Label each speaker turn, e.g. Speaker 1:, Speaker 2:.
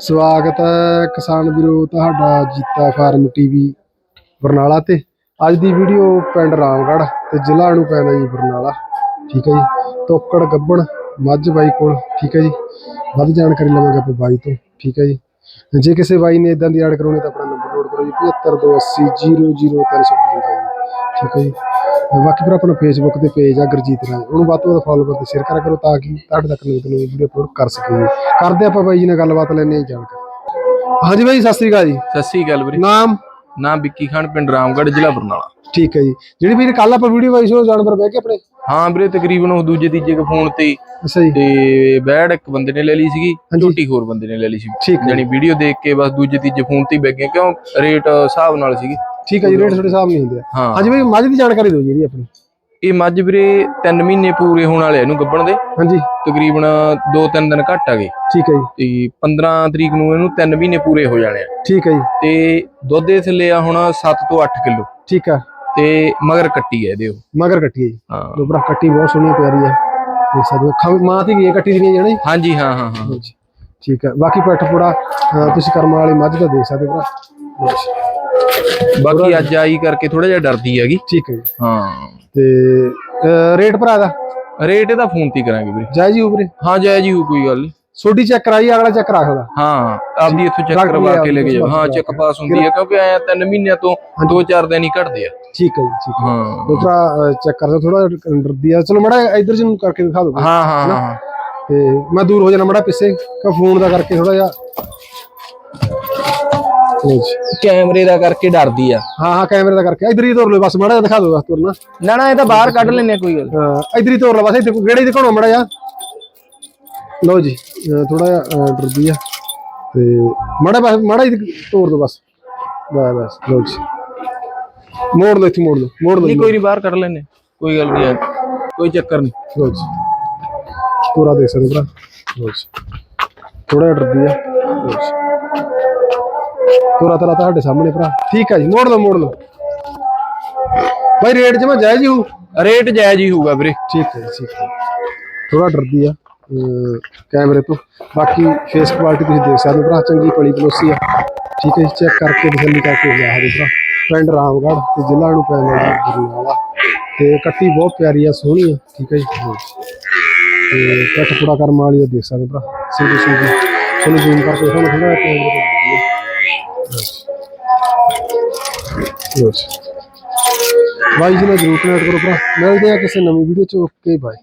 Speaker 1: ਸਵਾਗਤ ਹੈ ਕਿਸਾਨ ਵੀਰੋ, ਤੁਹਾਡਾ ਜੀਤਾ ਫਾਰਮ ਟੀਵੀ ਬਰਨਾਲਾ ਤੇ। ਅੱਜ ਦੀ ਵੀਡੀਓ ਪਿੰਡ ਰਾਮਗੜ੍ਹ ਤੇ ਜ਼ਿਲ੍ਹਾ ਨੂੰ ਪੈਂਦਾ ਜੀ, ਬਰਨਾਲਾ। ਠੀਕ ਹੈ ਜੀ? ਤੋਕੜ ਗੱਬਣ, ਮੱਝ ਬਾਈ ਕੋਲ। ਠੀਕ ਹੈ ਜੀ? ਵੱਧ ਜਾਣਕਾਰੀ ਲਵਾਂਗੇ ਆਪਾਂ ਬਾਈ ਤੋਂ। ਠੀਕ ਹੈ ਜੀ? ਜੇ ਕਿਸੇ ਬਾਈ ਨੇ ਇਦਾਂ ਦੀ ਐਡ ਕਰਾਉਣੀ ਤਾਂ ਆਪਣਾ ਨੰਬਰ ਨੋਟ ਕਰੋ ਜੀ 7528000355 ਠੀਕ ਹੈ ਜੀ? ਬਾਕੀ ਫਿਰ ਆਪਣਾ ਫੇਸਬੁੱਕ ਤੇ ਪੇਜ ਆ ਗੁਰਜੀਤ ਰਾਜ ਉਹਨੂੰ ਵੱਧ ਤੋਂ ਵੱਧ ਫੋਲੋ ਕਰਦੇ ਸ਼ੇਅਰ ਕਰਿਆ ਕਰੋ ਤਾਂ ਕਿ ਤੁਹਾਡੇ ਤੱਕ ਨਵੀਂ ਤੋਂ ਨਵੀਂ ਵੀਡੀਓ ਅਪਲੋਡ ਕਰ ਸਕੀਏ। ਕਰਦੇ ਆਪਾਂ ਬਾਈ ਜੀ ਨਾਲ ਗੱਲਬਾਤ ਲੈਣੇ ਆ ਜਾਣਕਾਰੀ। ਹਾਂਜੀ ਬਾਈ ਸਤਿ ਸ੍ਰੀ ਅਕਾਲ ਜੀ।
Speaker 2: ਸਤਿ ਸ੍ਰੀ ਅਕਾਲ ਵੀਰੇ।
Speaker 1: ਨਾਮ?
Speaker 2: ਨਾਮ ਵਿੱਕੀ ਖਾਨ ਪਿੰਡ ਰਾਮਗੜ੍ਹ ਜ਼ਿਲ੍ਹਾ ਬਰਨਾਲਾ।
Speaker 1: ਠੀਕ ਹੈ ਜੀ। ਜਿਹੜੀ ਵੀਰ ਕੱਲ ਆਪਾਂ ਵੀਡੀਓ ਪਾਈ ਸੀ ਜਾਨਵਰ ਬਹਿ ਕੇ ਆਪਣੇ?
Speaker 2: ਹਾਂ ਵੀਰੇ ਤਕਰੀਬਨ ਉਹ ਦੂਜੇ ਤੀਜੇ ਕੇ ਫੋਨ ਤੇ
Speaker 1: ਅੱਛਾ ਜੀ।
Speaker 2: ਤੇ ਬੈੜ ਇੱਕ ਬੰਦੇ ਨੇ ਲੈ ਲਈ ਸੀਗੀ। ਝੋਟੀ ਹੋਰ ਬੰਦੇ ਨੇ ਲੈ ਲਈ ਸੀ। ਜਾਨੀ ਵੀਡੀਓ ਦੇਖ ਕੇ ਬਸ ਦੂਜੇ ਤੀਜੇ ਫੋਨ ਤੇ ਹੀ ਬੈ ਗਏ ਕਿਉਂ? ਰੇਟ ਹਿਸਾਬ ਨਾਲ ਸੀਗੀ।
Speaker 1: ਠੀਕ ਹੈ ਜੀ ਰੇਟ ਤੁਹਾਡੇ ਸਾਹਮਣੇ ਹੁੰਦੇ
Speaker 2: ਹਾਂ।
Speaker 1: ਹਾਂਜੀ ਬਾਈ ਮੱਝ ਦੀ ਜਾਣਕਾਰੀ ਦਿਓ ਜੀ ਆਪਣੀ।
Speaker 2: ਇਹ ਮੱਝ ਵੀਰੇ 3 ਮਹੀਨੇ ਪੂਰੇ ਹੋਣ ਵਾਲੇ ਆ ਇਹਨੂੰ ਗੱਬਣ ਦੇ।
Speaker 1: ਹਾਂਜੀ।
Speaker 2: ਤਕਰੀਬਨ 2-3 ਦਿਨ ਘੱਟ ਆ ਗਏ।
Speaker 1: ਠੀਕ ਹੈ ਜੀ।
Speaker 2: ਤੇ 15 ਤਰੀਕ ਨੂੰ ਇਹਨੂੰ 3 ਮਹੀਨੇ ਪੂਰੇ ਹੋ ਜਾਣੇ ਆ।
Speaker 1: ਠੀਕ ਹੈ ਜੀ।
Speaker 2: ਤੇ ਦੁੱਧ ਦੇ ਥੱਲੇ ਆ ਹੁਣ 7 ਤੋਂ 8 ਕਿਲੋ।
Speaker 1: ਠੀਕ ਆ।
Speaker 2: ਤੇ ਮਗਰ ਕੱਟੀ ਹੈ ਇਹਦੇ ਉਹ।
Speaker 1: ਮਗਰ ਕੱਟੀ ਹੈ ਜੀ।
Speaker 2: ਹਾਂ।
Speaker 1: ਦੋ ਭਰਾ ਕੱਟੀ ਬਹੁਤ ਸੋਹਣੀ ਪਿਆਰੀ ਹੈ ਦੇਖ ਸਕਦੇ ਹੋ ਵੀ ਮਾਂ ਦੀ ਗਈ ਕੱਟੀ ਨਹੀਂ ਜਾਣੀ।
Speaker 2: ਹਾਂਜੀ ਹਾਂ ਹਾਂ ਹਾਂ।
Speaker 1: ਠੀਕ ਹੈ ਬਾਕੀ ਪੱਠ ਪੂੜਾ ਅਹ ਤੁਸੀਂ ਕਰਮ ਵਾਲੀ ਮੱਝ ਦਾ ਦੇਖ ਸਕਦੇ ਹੋ ਭਰਾ।
Speaker 2: ਬਾਕੀ ਅੱਜ ਆਈ ਕਰਕੇ ਥੋੜਾ ਜਿਹਾ ਡਰਦੀ ਹੈਗੀ।
Speaker 1: ਠੀਕ ਹੈ ਜੀ।
Speaker 2: ਹਾਂ।
Speaker 1: ਤੇ ਰੇਟ ਭਰਾ ਦਾ?
Speaker 2: ਰੇਟ ਇਹਦਾ ਫੋਨ ਤੇ ਕਰਾਂਗੇ ਵੀਰੇ।
Speaker 1: ਜਾਇਜ਼ ਹੀ ਉਪਰੇ
Speaker 2: ਹਾਂ ਹੀ ਹੋਊ, ਕੋਈ ਗੱਲ ਨਹੀਂ।
Speaker 1: ਚੈੱਕ ਕਰਾਈ ਅਗਲਾ ਚੈੱਕ ਸਕਦਾ।
Speaker 2: ਹਾਂ ਆਪਦੀ ਇੱਥੋਂ ਚੈੱਕ ਕਰਵਾ ਕੇ ਲੈ ਕੇ ਜਾਓ। ਹਾਂ ਚੈੱਕ ਪਾਸ ਹੁੰਦੀ ਹੈ ਕਿਉਂਕਿ ਆਇਆ ਤਿੰਨ ਮਹੀਨਿਆਂ ਤੋਂ ਦੋ ਚਾਰ ਦਿਨ ਹੀ ਘਟਦੇ ਆ।
Speaker 1: ਠੀਕ ਹੈ ਜੀ ਠੀਕ ਹੈ। ਭਰਾ ਚੈੱਕ ਕਰ ਸਕਦੇ ਥੋੜਾ ਡਰਦੀ ਆ। ਚਲੋ ਮੜਾ ਇੱਧਰ ਜੀ ਨੂੰ ਕਰਕੇ ਦਿਖਾ ਦਿਓ।
Speaker 2: ਹਾਂ, ਹਾਂ
Speaker 1: ਤੇ ਮੈਂ ਦੂਰ ਹੋ ਜਾਣਾ ਮੜਾ ਪਿੱਛੇ ਕਿ ਫੋਨ ਦਾ ਕਰਕੇ ਥੋੜਾ ਜਿਹਾ ਜੀ।
Speaker 2: ਕੈਮਰੇ ਦਾ ਕਰਕੇ ਡਰਦੀ ਆ।
Speaker 1: ਹਾਂ ਹਾਂ ਕੈਮਰੇ ਦਾ ਕਰਕੇ। ਇੱਧਰ ਹੀ ਤੋਰ ਲਓ ਬਸ ਮੜਾ ਜਿਹਾ ਦਿਖਾ ਦਿਓ ਬਸ ਤੁਰਨਾ।
Speaker 2: ਨਾ ਨਾ ਇਹ ਤਾਂ ਬਾਹਰ ਕੱਢ ਲੈਨੇ ਕੋਈ ਗੱਲ।
Speaker 1: ਹਾਂ ਇੱਧਰ ਹੀ ਤੋਰ ਲਓ ਬਸ ਇੱਥੇ ਗੇੜੇ ਦਿਖਾਉਣਾ ਮੜਾ ਜਿਹਾ। ਲਓ ਜੀ ਥੋੜਾ ਜਿਹਾ ਡਰਦੀ ਆ। ਤੇ ਮੜਾ ਬਸ ਮੜਾ ਹੀ ਤੋਰ ਦਿਓ ਬਸ। ਬਸ ਬਸ ਲਓ ਜੀ। ਮੋੜ ਲਓ ਇੱਥੇ ਮੋੜ ਲਓ ਮੋੜ ਲਓ
Speaker 2: ਨਹੀਂ ਕੋਈ ਨਹੀਂ ਬਾਹਰ ਕੱਢ ਲੈਨੇ ਕੋਈ ਗੱਲ ਨਹੀਂ ਕੋਈ ਚੱਕਰ ਨਹੀਂ।
Speaker 1: ਲਓ ਜੀ। ਪੂਰਾ ਦੇਖ ਸਕਦੇ ਹੋ ਭਰਾ। ਲਓ ਜੀ। ਥੋੜਾ ਜਿਹਾ ਡਰਦੀ ਆ। ਲਓ ਜੀ। ਪੂਰਾ ਤਰ੍ਹਾਂ ਤੁਹਾਡੇ ਸਾਹਮਣੇ ਭਰਾ। ਠੀਕ ਆ ਜੀ ਮੋੜ ਲਓ ਮੋੜ ਲਓ। ਭਾਈ ਰੇਟ ਜਮਾ ਜਾਇਜ਼ ਹੀ ਹੋਊ?
Speaker 2: ਰੇਟ ਜਾਇਜ਼ ਹੀ ਹੋਊਗਾ ਵੀਰੇ।
Speaker 1: ਠੀਕ ਹੈ ਜੀ, ਠੀਕ ਹੈ। ਥੋੜਾ ਡਰਦੀ ਆ ਅਮ ਕੈਮਰੇ ਤੋਂ। ਬਾਕੀ ਫੇਸ ਕੁਆਲਿਟੀ ਤੁਸੀਂ ਦੇਖ ਸਕਦੇ ਹੋ ਭਰਾ ਚੰਗੀ ਪਲੀ ਪਲੋਸੀ ਆ। ਠੀਕ ਹੈ ਚੈੱਕ ਕਰਕੇ ਤਸੱਲੀ ਕਰਕੇ ਜਾ ਸਕਦੇ ਭਰਾ। ਪਿੰਡ ਰਾਮਗੜ੍ਹ ਤੇ ਜ਼ਿਲ੍ਹਾ ਨੂੰ ਪੈਂਦਾ ਜੀ ਬਰਨਾਲਾ। ਤੇ ਕੱਟੀ ਬਹੁਤ ਪਿਆਰੀ ਆ ਸੋਹਣੀ ਆ। ਠੀਕ ਹੈ ਜੀ। ਤੇ ਕੱਟ ਪੂਰਾ ਵਾਲੀ ਦਾ ਦੇਖ ਸਕਦੇ ਹੋ ਭਰਾ। ਸਿੰਧੂ ਸਿੰਧੂ ਤੁਹਾਨੂੰ ਜ਼ੂਮ ਕਰਕੇ ਤੁਹਾਨੂੰ ਥੋੜਾ ਕੈਮਰੇ ਤੋਂ। ਬਾਈ ਜੀ ਨਾਲ ਜਰੂਰ ਕਨੈਕਟ ਕਰੋ ਭਰਾ। ਮਿਲਦੇ ਆ ਕਿਸੇ ਨਵੀਂ ਵੀਡੀਓ ਚ। Okay bye